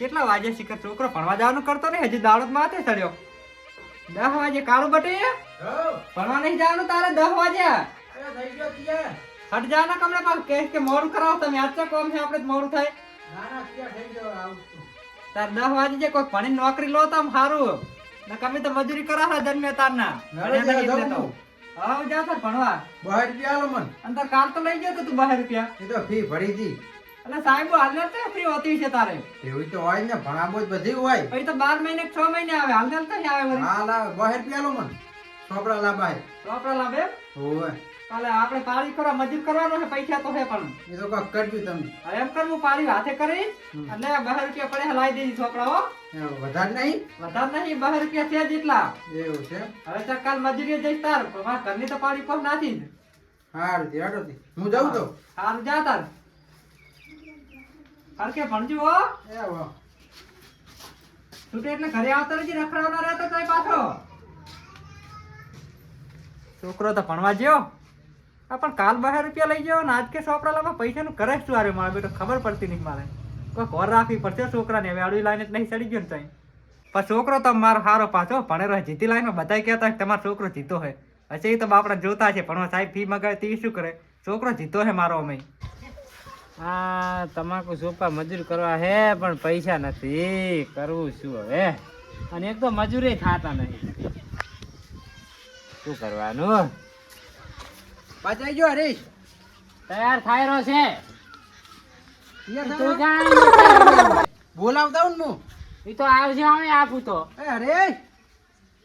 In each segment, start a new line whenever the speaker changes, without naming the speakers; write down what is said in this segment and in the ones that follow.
કેટલા વાગે શિખર છોકરો ભણવા જવાનું કરતો ને હજી દાડત માથે ચડ્યો. દહ વાગે કાળું બટે? ભણવા નહીં જવાનું તારે દહ વાગે? હટ જાના કમરે પાસ કે કે મોડું કરાવો તમે. આજ તો કોમ છે આપણે મોડું થાય. તાર દહ વાગે જે કોઈ ભણી નોકરી લો તમ સારું. ને કમે તો મજૂરી કરાવો જન્મે તારના. ભણ્યા
જા,
તો. તાર ભણવા.
બહાર રૂપિયા લો મન.
અને તાર કાલ તો લઈ ગયો તો તું બહાર રૂપિયા.
એ તો ફી ભરી દી.
એટલે સાહેબ હાલ તો ફ્રી હોતી છે તારે.
એવું તો હોય ને ભણાબો જ બધી હોય.
પછી તો બાર મહિને છ મહિને આવે. હાલ તો આવે વળી?
હા લા બહાર આલો મન. ચોપડા લા બહાર
તો આપણે લાભે
હોય
કાલે આપણે પાળી કરવા મજૂર કરવાનો છે પૈસા તો છે પણ.
એ તો કાંઈક કરજો તમે.
હવે એમ કરવું પાળી હાથે કરી
અને
એટલે બહાર રૂપિયા પડે લાવી દેજી છોકરાઓ
વધારે નહીં?
વધારે નહીં બહાર રૂપિયા છે જેટલા.
એવું છે?
હવે તો કાલ મજૂરી જઈશ તાર. પણ ઘરની તો પાળી કોમ નાથી જ
હારું હું જાઉં તો?
સારું જા તાર. હરકે ભણજો છૂટે એટલે ઘરે આવતો નથી રખડાવના રહેતો તોય પાછો. છોકરો તો ભણવા જ્યો હા, પણ કાલ બહાર રૂપિયા લઈ જાઓ ને આજ કે સોપડા લાવવા પૈસાનું કરે શું આરે મારે બેટો? ખબર પડતી નહીં મારે. કોઈ ઘર રાખવી પડશે છોકરાને. હવે આડવી લાઈને નહીં ચડી ગયો ને તઈ પણ છોકરો તો મારો સારો પાછો ભણેલો છે. જીતી લાઈનમાં બધા કહેતા તમારો છોકરો જીતો હોય હશે એ તો બાપડા જોતા છે ભણવા સાહેબ ફી મગાવે તે શું કરે? છોકરો જીતો છે મારો અમે.
આ તમાકુ સોપા મજૂર કરવા હે પણ પૈસા નથી. કરવું શું હવે? અને એક તો મજૂરી થતા નહીં. શું કરવાનું?
પાછા જો હરીશ.
તૈયાર થાય રહ્યો છે.
બોલાવતા હું હું?
ઈ તો આવજે હવે આપું તો.
એ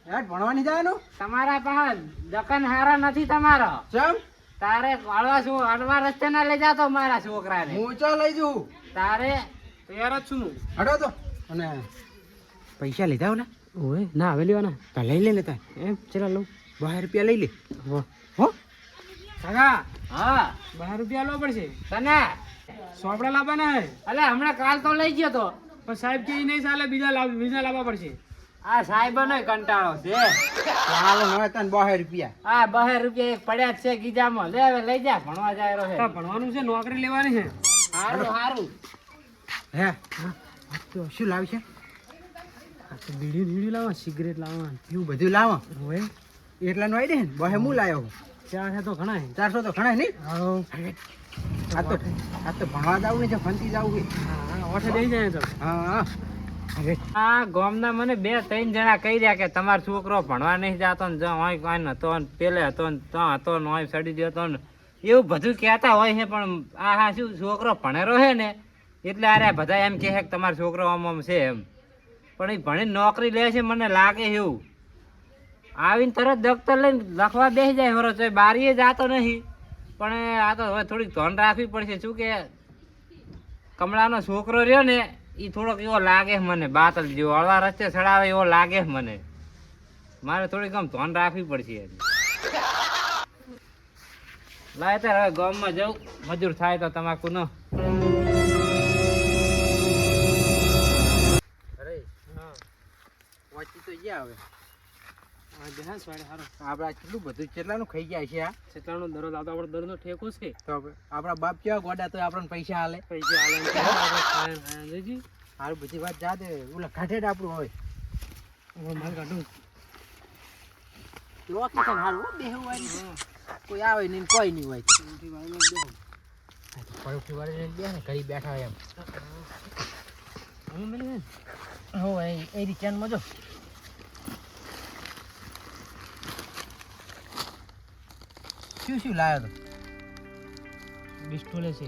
હેઠ ભણવાની જવાનું?
તમારા પાસે દકન હારા નથી તમારો.
ચમ?
તારે વાળવા શું વાળવા રસ્તે ના લઈ જાતો મારા છોકરાને.
હું ચો લઈ જઉં.
તારે તૈયાર જ છું
હડો તો. અને પૈસા લીધા ને?
ઓય ના હવે લેવાના.
તો લઈ લે લેતા
એમ ચલા લઉં.
બાર રૂપિયા લઈ લે.
હો.
હો?
કાકા
હા.
બાર રૂપિયા લો પડશે. તને? સોપડા લાવવાના હે. અલે હમણાં કાલ તો લઈ ગયો તો. પણ સાહેબ કે નહીં ચાલે બીજા લાવ બીજા લાવવા પડશે.
આ સાહેબ નો કંટાળો છે.
ચાલો હવે તને બહે રૂપિયા.
આ બહાર રૂપિયા એક પડ્યા જ છે ગીજામાં. લે હવે લઈ જા ભણવા જાય
રહે ભણવાનું છે નોકરી લેવાની છે.
સારું સારું
હે તો શું લાવશે?
આ તો બીડી બીડી લાવો સિગરેટ લાવો.
એવું બધું લાવો?
હોય
એટલાનું આવી દે બહે હું લાવ્યો
ચારસો તો ઘણા
ચારસો તો ઘણા નહીં? આ તો આ તો ભણવા જાવું ને છે ફંતી જવું
હા ઓઠે દઈ જાય તો.
હા હા.
આ ગોમના મને બે ત્રણ જણા કહી રહ્યા કે તમારો છોકરો ભણવા નહીં જતો ને હોય કોઈ નતો ને પેલે હતો ને તો હતો ને હોય સડી જતો ને, એવું બધું કહેતા હોય છે, પણ આ હા શું છોકરો ભણેરો છે ને, એટલે અરે બધા એમ કહે કે તમારો છોકરો આમ આમ છે એમ. પણ એ ભણીને નોકરી લે છે મને લાગે એવું. આવીને તરત દફતર લઈને લખવા બેસી જાય હરો તો બારીએ જાતો નહીં. પણ આ તો હવે થોડીક ધ્યાન રાખવી પડશે. શું કે, કમળાનો છોકરો રહ્યો ને એ થોડોક એવો લાગે મને, બાતલ જેવો હળવા રસ્તે ચડાવે એવો લાગે મને. મારે થોડીક આમ ધ્યાન રાખવી પડશે. લાય તાર, હવે ગામમાં જવું મજૂર થાય તો તમાકુ નો.
અરે વાંચી તો ગયા હવે. આપડા કેટલું બધું કેટલાનું ખાઈ ગયા છે આ?
કેટલાનો દરરોજ આવતો આપણે દરરોજ ઠેકો છે.
તો આપણા બાપ કેવા ગોડા તો આપણને પૈસા હાલે
પૈસા હાલે.
હારું બધી વાત જા દે ઓલા કાઢે આપણું હોય.
હવે માલ કાઢું
લોકેશન હારું હો, બેહવું કોઈ આવે નહીં કોઈ નહીં હોય. પડોશી વાળા જઈને ને ઘડી બેઠા હોય એમ.
અમે મળી ને?
હો એ શું શું લાવ્યો તો?
બિસ્ટોલે છે.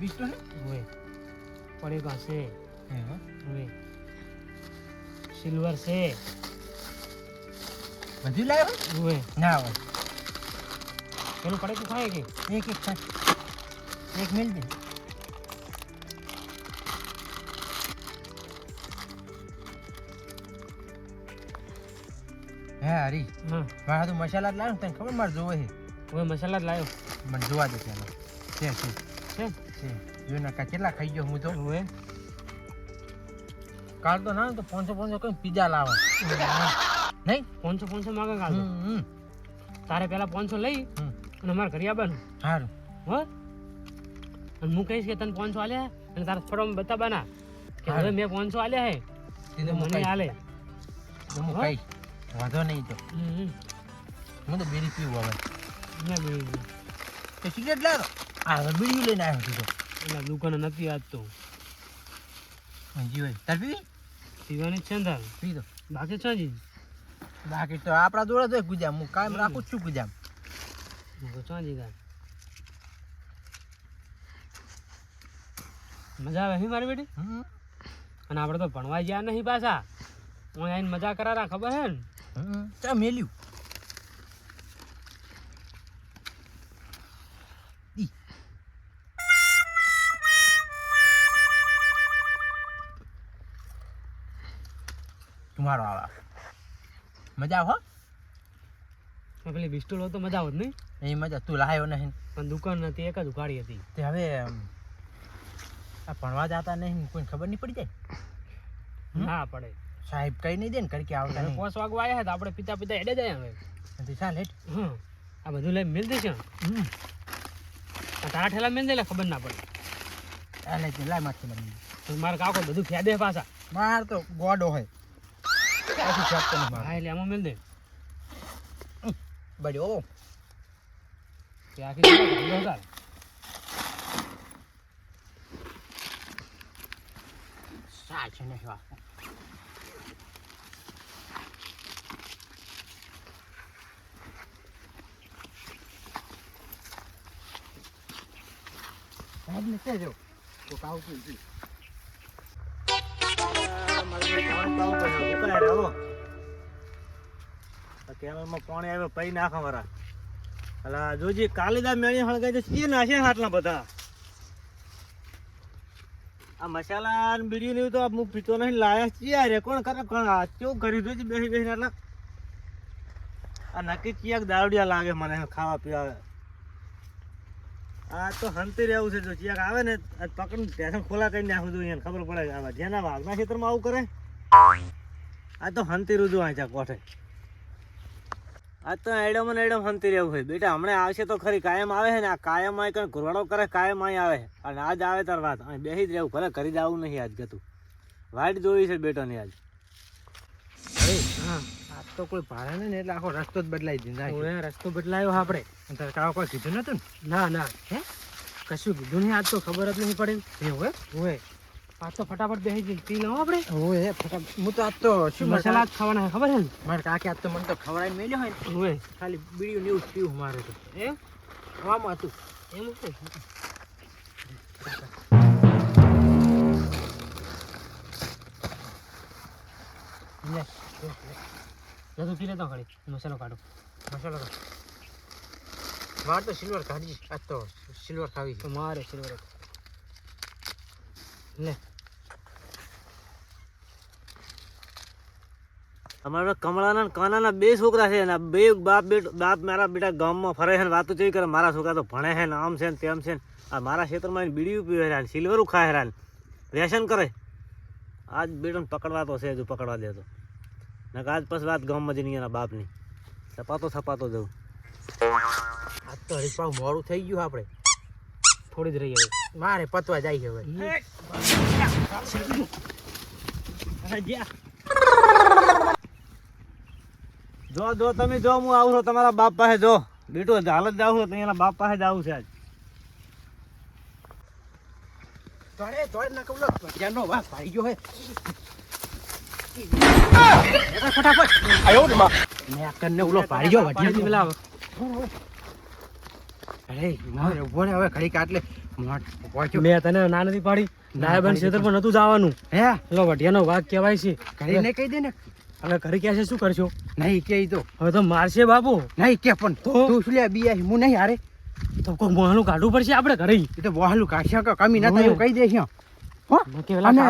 બિસ્ટોલે?
હોય પડે
હે
હોય સિલ્વર છે.
બધું લાવ્યો
હોય
ના હોય.
પેલું પડે ખાય કે?
એક એક ખાય. એક મિલ દે. હે હરી
હા.
મારા તો મસાલા જ લાવ્યો તને ખબર? મારે જોવે છે.
હવે મસાલા જ લાવ્યો
મને જોવા દે ચાલો છે છે
છે
છે જો ના કેટલા ખાઈ ગયો હું તો
હવે
કાલ તો ના તો પાંચસો પાંચસો કઈ પીઝા લાવે નહીં
પાંચસો પાંચસો માગે
કાલ.
તારે પેલા પાંચસો લઈ. અને અમારે ઘરે આવવાનું
સારું
હો અને હું કહીશ કે તને પાંચસો આલ્યા અને તારા ફોટો બતાવવાના
કે હવે મેં પાંચસો આલ્યા હે મને આલે
હું કઈ વાંધો નહીં તો હું તો બેરી પીવું હવે સિગરેટ લાવો. આ બીડી લઈને આવ્યો છું
એટલે દુકાને નથી આજ તો
ભાઈ તાર પીવી?
પીવાની છે ને તાર?
પી દો.
બાકી છે જી
બાકી તો આપણા જોડે તો ગુજામ હું કાયમ રાખું છું ગુજામ
ચાંદી તાર. મજા આવે હી મારી બેટી?
હમ.
અને આપણે તો ભણવા ગયા નહીં પાછા. હું આઈને મજા કરારા ખબર હે ને?
ચા મેલ્યું. તમારો આવે. મજા આવે
આ પેલી પિસ્ટોલ હોય તો મજા આવત નહીં.
એ મજા તું લાયો નહીં.
પણ દુકાન નથી એક જ ઉઘાડી હતી.
તે હવે આ ભણવા જતા નહીં કોઈ ખબર નહીં પડી જાય?
ના પડે.
સાહેબ કઈ નહીં દે ને કરકે આવતા નહીં.
પાંચ વાગવા આવ્યા તો આપણે પિતા પિતા એડે જાય હવે.
તે ચાલ
હેટ આ બધું લઈ મિલ દેશે તારા ઠેલા મિલ દે ખબર ના પડે.
આ લે લાય માથે મારે.
તો કાકો બધું ફેદે પાછા.
માર તો ગોડો હોય. પાછું છાપતો નહીં માર
હા એટલે આમાં મિલ દે.
બડ્યો
કે આખી ધંધો કર.
સા છે ને વા સાહેબ ને કહેજો તો કાવતું જી
કેનાલમાં પાણી આવે પૈ નાખો મારા અલા જોજી કાલીદા મેળી હળગાઈ તો ચીએ નાશે હાટલા બધા આ મસાલા ને બીડી તો હું પીતો નહીં લાયા ચિયા કોણ કરે કોણ આ કેવું કરી જોજી બેસી બેસીને એટલે આ નક્કી ચિયાક દારૂડિયા લાગે મને, ખાવા પીવા. આ તો હંતી રહેવું છે જો ચિયાક આવે ને પકડ ટેશન ખોલા કરી નાખું એને ખબર પડે આવા જેના વાઘના ક્ષેત્રમાં આવું કરે, આ તો હંતી રૂજુ વાંચા કોઠે. આ તો એડમ ને એડમ હંતી રહેવું હોય બેટા, હમણાં આવશે તો ખરી, કાયમ આવે છે ને, આ કાયમ આય કઈ ઘોરડો કરે, કાયમ આય આવે. અને આજ આવે તાર વાત. અહીં બેસી જ રહેવું, ભલે કરી આવું નહીં આજ ગતું. વાઈટ જોઈ છે બેટાની આજ.
હા. આ તો કોઈ ભાડે નહીં ને એટલે આખો રસ્તો જ બદલાઈ દીધો.
હવે રસ્તો બદલાયો આપણે.
તારે કાવ કોઈ કીધું નતું
ના? ના
હે?
કશું કીધું નહીં આજ તો ખબર જ નહીં પડી.
એવું
હોય આજ તો ફટાફટ બેસી જઈ પી લઉં આપણે.
ઓય ફટાફટ. હું તો આજ તો શું
મસાલા જ ખાવાના છે ખબર છે ને?
મારે કાકે આજ તો મને તો ખવડાવી મેલ્યો હોય ને. ખાલી બીડીયું ને એવું પીવું મારે તો.
એમ
આમાં હતું.
એમ છે
લે.
જતું પી લેતો ખાલી. મસાલો કાઢો.
મસાલો કાઢો. મારે તો સિલ્વર કાઢી આજ તો સિલ્વર ખાવી છે.
મારે સિલ્વર લે.
અમારા કમળાના ને કાનાના બે છોકરા છે અને બે બાપ બેટ બાપ મારા બેટા ગામમાં ફરે છે ને વાતો ચેવી કરે. મારા છોકરા તો ભણે છે ને આમ છે ને તેમ છે ને. આ મારા ક્ષેત્રમાં બીડીયું પીવે છે સિલ્વરું ખાય હેરાન રેશન કરે. આજ બેટોને પકડવા તો છે હજુ પકડવા દે તો નકર આજ પછી વાત ગામમાં જઈને એના બાપની. છપાતો છપાતો જવું
આજ તો હરીફાવ મોડું થઈ ગયું આપણે
થોડી જ રહી હવે.
મારે પતવા જાય હવે.
જો જો, તમે જો, હું આવું છું તમારા બાપ પાસે જો. બેટો હાલ જ આવું તો એના બાપ પાસે જવું છે આજ.
તોડે તોડે ના ભજીયાનો વાસ ભાઈ ગયો હે. ફટાફટ આયો ને માં કન્ને ઉલો પાડી
પાણીથી
ભજીયા
પેલા
અરે મારે ઊભો હવે ઘડી કાટલે
મેં તને ના નથી પાડી ડાયાબંધ ક્ષેત્ર પર નતું જવાનું
હે
પેલો વઢિયાનો વાઘ કહેવાય છે
ઘડી ને કહી દે ને
હવે ઘરે ક્યાં છે શું કરશો
નહીં કે તો
હવે તો મારશે બાપુ
નહીં કે પણ
તો?
તું શું લે બી હું નહીં હારે
તો કોઈ મોહનું કાઢવું પડશે આપણે ઘરે
એ તો વહાલું કાઢશે કે કમી ના થાય કહી દે છે હો? અને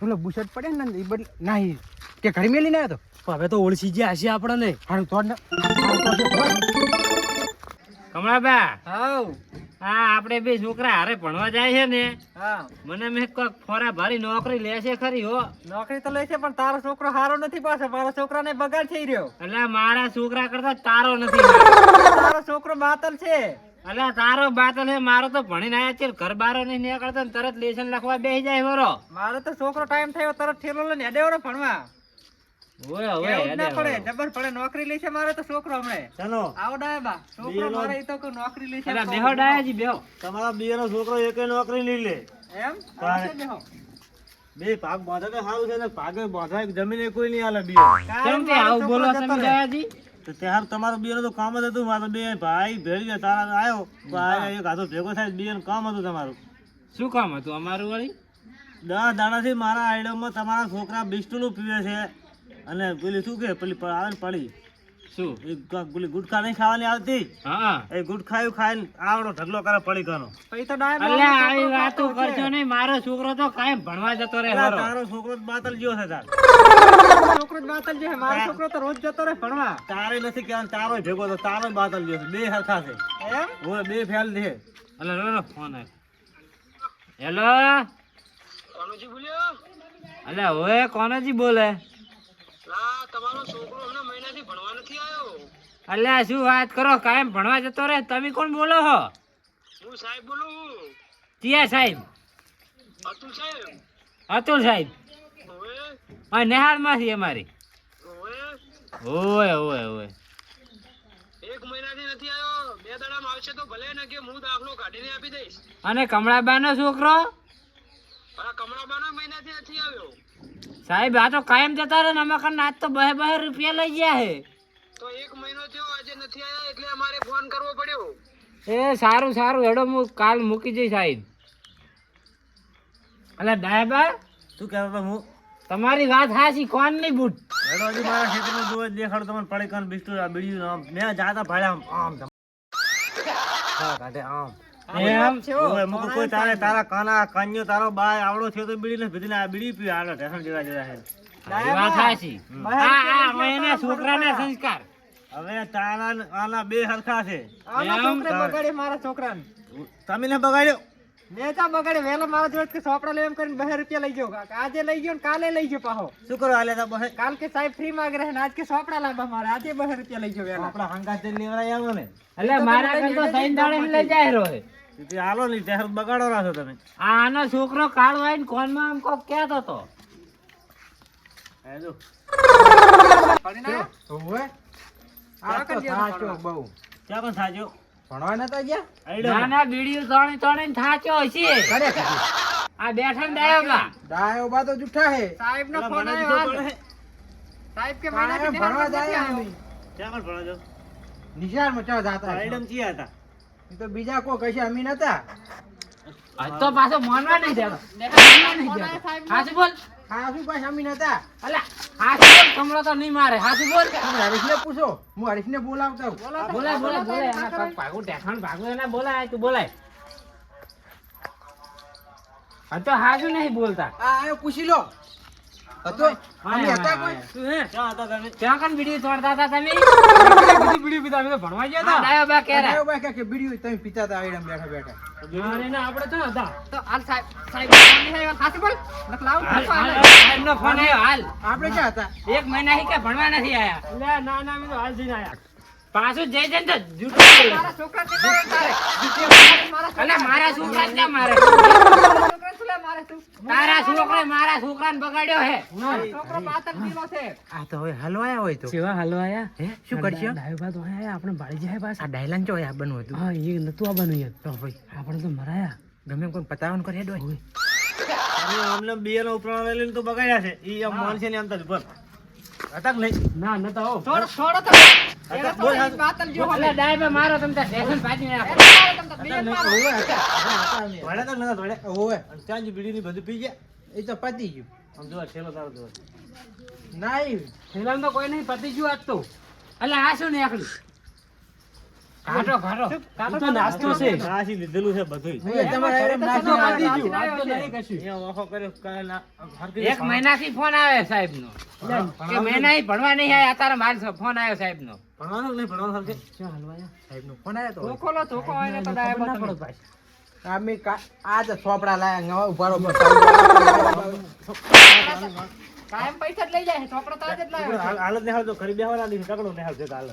પેલો બુશર્ટ પડે ને એ બદલ નહીં. કે ઘરે મેલી ના તો?
હવે તો ઓળખી ગયા હશે આપણને.
હારું તોડ ને હારું તોડ ને, તોડ.
કમળાબા.
હાઉ.
હા આપણે બે છોકરા હારે ભણવા જાય છે ને.
હા.
મને મેં કોઈક ફોરા ભારી નોકરી લેશે ખરી હો.
નોકરી તો લે છે પણ તારો છોકરો સારો નથી પાછો. મારા છોકરાને બગાડ થઈ રહ્યો.
એટલે મારા છોકરા કરતા તારો નથી
તારો છોકરો માતલ છે.
અલ્યા તારો બાતલ હે મારો તો ભણીને આયા છે ઘર બારો નહીં નીકળતો ને તરત લેસન લખવા બેસી જાય વરો.
મારો તો છોકરો ટાઈમ થયો તરત ઠેલો લઈને હેડે વરો ભણવા.
ઓય ઓય
ના પડે જબર પડે નોકરી લે છે મારો તો છોકરો હમણે.
ચલો.
આવો ડાયા બા. છોકરો મારે તો કો નોકરી લે છે
અલ્યા બેહો ડાયાજી બેહો.
તમારા બીજાનો છોકરો એકે નોકરી લઈ લે.
એમ?
તારે-
બેહો.
બે ભાગ બાંધે તો સારું છે ને ભાગે બાંધવા જમીન કોઈ નહીં હાલે બીજો
કેમ કે આવું બોલો તમે ડાયાજી
તો ત્યાર તમારો બીજાનો તો કામ જ હતું મારો બે ભાઈ ભેળી તારા આવ્યો ભાઈ એક હાથો ભેગો થાય બીજાનું કામ હતું તમારું.
શું કામ હતું અમારું વળી?
દસ દાડાથી મારા આઈડમમાં તમારા છોકરા બિસ્ટુનું પીવે છે. અને પેલી શું કે પેલી આવે પડી.
શું?
એ ગ- ગુટખા નહીં ખાવાની આવતી?
હા.
એ ગુટખાયું ખાઈને આવડો ઢગલો કરે પડી
ગયો તો
આવી વાતો કરજો નહીં. મારો છોકરો તો કાયમ ભણવા જતો રહે
તારો છોકરો જ બાતલ જેવો છે તાર.
છોકરો જ બાતલ છે. મારો છોકરો તો રોજ જતો રહે ભણવા.
તારે નથી કહેવાનું તારો ભેગો તો તારો જ બાતલ બે હરખા છે.
એમ?
ઓય બે ફેલ છે.
અલ્યા રો રો ફોન આવ્યો હેલો? અલ્યા ઓય કોનાજી બોલે? અલ્યા શું વાત કરો? કાયમ ભણવા જતો રહે? તમે કોણ બોલો છો હું સાહેબ બોલું તિયા સાહેબ. અતુલ સાહેબ. અતુલ સાહેબ. હા નેહાળમાંથી અમારી. ઓય ઓય ઓય. અને કમળાબા નો છોકરો? સાહેબ આ તો કાયમ જતા રહે ને અમે કન આજ તો બહે બહે રૂપિયા લઈ ગયા હે એ સારું સારું હેડો હું કાલ મૂકી જઈશ સાહેબ અલા ડાયબા?
શું કહેવા હું?
તમારી વાત હાસી કોણ નહીં બૂટ?
હેડો હજી મારા ખેતરમાં જોવે દેખાડો તમને પડે કોણ બિસ્ટુ આ બીડી આમ મેં જાતા ભાડે આમ આમ હા, કાઢે આમ.
એમ?
ઓય મુકો કોઈ તારે તારા કાના કાન્યો તારો બાય આવડો થયો તો બીડી ને આ બીડી પી આલો ટેશન જેવા જેવા છે.
વાત હાસી આ આ હવે છોકરાના સંસ્કાર.
હવે તારા આના બે હરખા છે.
આના છોકરે બગાડ્યો મારા છોકરાને.
તમે ને બગાડ્યો?
મેં તો બગાડે વહેલા મારા જોડે કે સોપડા લેમ કરીને બે રૂપિયા લઈ ગયો આજે લઈ ગયો ને કાલે લઈ ગયો પાહો.
શું કરો હાલે તો બહે
કાલ કે સાહેબ ફ્રી માંગ રહે ને આજ કે સોપડા લાવવા મારે આજે બે રૂપિયા લઈ ગયો વેલા
આપણા હંગા તેલ લેવરાય આવો ને.
એટલે મારા કન તો ત્રણ દાડે લઈ જાય રોય.
તે હાલો નહીં ત્યારે બગાડો રાખો તમે.
આ આનો છોકરો કાળો આવીને કોનમાં આમ કોક કહેતો હતો
હે
બહુ?
કો કઈ અમીન
ભણવા નતા ગયા?
ના ના બીડીઓ તણી તણી થાચો હશે.
કરે
આ બેઠા ને ડાયોબા
ડાયો તો જુઠ્ઠા હે.
સાહેબ નો ફોન આવ્યો
દીધો
હાલ.
પડે.
સાહેબ કે
કાંઈ ભણવા જાય નહીં.
ક્યાં કોણ ભણો છો
નિશાળમાં જાતા
આઈડમ ચિયા હતા
એ તો બીજા કોઈ કશે અમી નતા
તો પાછો માનવા નહીં બોલ?
ખાસું પાસે અમી નતા
અલ્યા હાચું બોલ કમળો તો નહીં મારે. હાચું બોલ
તમે હરીશને પૂછો. હું હરીશને બોલાવતા.
બોલો તો,
બોલાય બોલાય
બોલો ના
એના. પગ ભાગું ટેકણ ભાગું એના બોલાય તું બોલાય. હા તો હાચું નહીં બોલતા.
આ પૂછી લો. હતો? અમી હતા કોઈ?
શું હે?
ક્યાં હતા તમે.
ક્યાં કન બીડી તોડતા હતા તમે?
બીડી બીડી પીતા અમે તો ભણવા ગયા
આ ડાયો બા કે
ડાયો બા કહે કે બીડીયું તમે પીતા હતા આઈડમ બેઠા બેઠા.
હતા ના આપણે તો હતા.
તો હાલ સાહેબ ફોન આવ્યો?
હાલ
આપણે ક્યાં હતા?
એક મહિના કે ભણવા નથી આયા?
ના ના અમે તો હાલ જઈને આયા.
પાછું જઈ જઈને તો જૂઠું
મારા છોકરા રે તારે?
અને મારા છોકરા જ મારે.
છોકરા શું લે મારે તું?
તારા છોકરા મારા છોકરાને બગાડ્યો હે.
છોકરો પાતળ પીલો છે.
આ તો હવે હલવાયા હોય તો.
કેવા હાલો
હે? શું કરશો?
ડાયો તો આયા આપણે બાળી જાય
આ ડાયલાન ચો આ બનવું હતું?
હા એ નતું આવવાનું યાર
તો ભાઈ.
આપણે તો મરાયા.
ગમે એમ કોઈ પતાવવાનું કરે હેડો
તમે અમને બે નો ઉપરાણ લઈને તો બગાડ્યા છે. ઈ આમ છે ને આમ તો ઉપર નહીં
ના નતા હો
છોડો, છોડો તો.
ની બધું પી ગયા
એ તો પતી ગયું.
આમ જોવા છેલ્લો તારો જોવા.
ના
તો કોઈ નહીં પતી ગયું આજ તો.
એટલે આ શું નીકળ્યું
તો નાસ્તો છે.
નાસી લીધેલું છે બધું
તમારે દીધું.
નહીં કશું.
કર્યો
એક મહિનાથી ફોન આવે સાહેબ નો કે મહિના ભણવા નહીં આયા મારો ફોન આવ્યો સાહેબ નો
ભણવાનું નહીં ભણવાનું હરખે?
ક્યાં હલવાયા
સાહેબનો ફોન આવ્યો તો
ધોકો લો, ધોકો હોય તો ડાયા
ખબર પડો ભાઈ.
અમે કા- સોપડા લાયા નવા ઉભારો.
કાયમ પૈસા જ લઈ જાય છોકરો તો જ લાવ્યો
હાલત ને હાલ તો ખરી બેહવાના નથી તકડો ને હાલ છે હાલત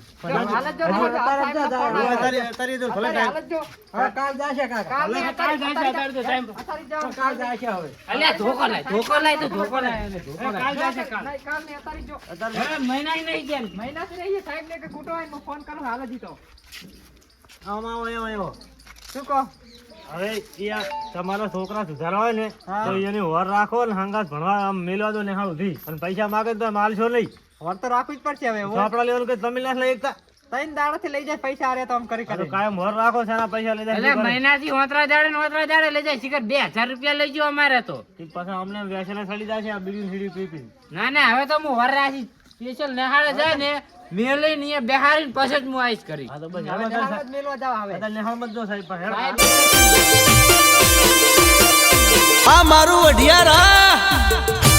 હાલત જો
અત્યારે
આ
જ
ભલે
હાલત જો.
હવે કાલ જાશે કાકા.
કાલ
કાલ
અત્યારે-
જાય તો time.
અત્યારે જ
કાલ જાશે હવે.
અલ્યા ધોકો લાય ધોકો લાય તો ધોકો લાય
એ કાલ જશે કાલ
કાલ. નહીં, અત્યારે જો.
હવે મહિના નહીં ગયા ને.
મહિનાથી નહીં, એ સાહેબને કે ખૂટો હોય ફોન કરું હાલ જ તો.
આવો આવો એવો
શું કહો?
હવે તમારા છોકરા સુધારા હોય ને. તો એની વર રાખો ને હંગાત ભણવા આમ મેલવા દો ને હા ઉધી. અને પૈસા માગે તો માલશો નહીં.
વર તો રાખવી જ પડશે હવે
આપડા લેવાનું કે તમે ના લઈ એકતા
ત્રણ દાડાથી લઈ જાય પૈસા આરે તો આમ કરી કરે.
કાયમ વર રાખો છે એના પૈસા લઈ જાય
એટલે
શું કરે?
મહિનાથી ઓતરા દાડે ને ઓતરા દાડે લઈ જાય શિખર બે હજાર રૂપિયા લઈ ગયો અમારે તો.
પછી અમને વ્યસને ચડી જાય છે આ બીડી સીડી પી પી.
ના ના હવે તો હું વર રાખી સ્પેશિયલ નેહાળે જાય ને મેલે લઈને બેહારીને પછી જ હું આવીશ કરી
હા તો બસ
હવે
હવે
જ મેલવા જાવ હવે.
નેહાળ મત જો સાહેબ પણ
સાહેબ,
આ મારું અઢિયારા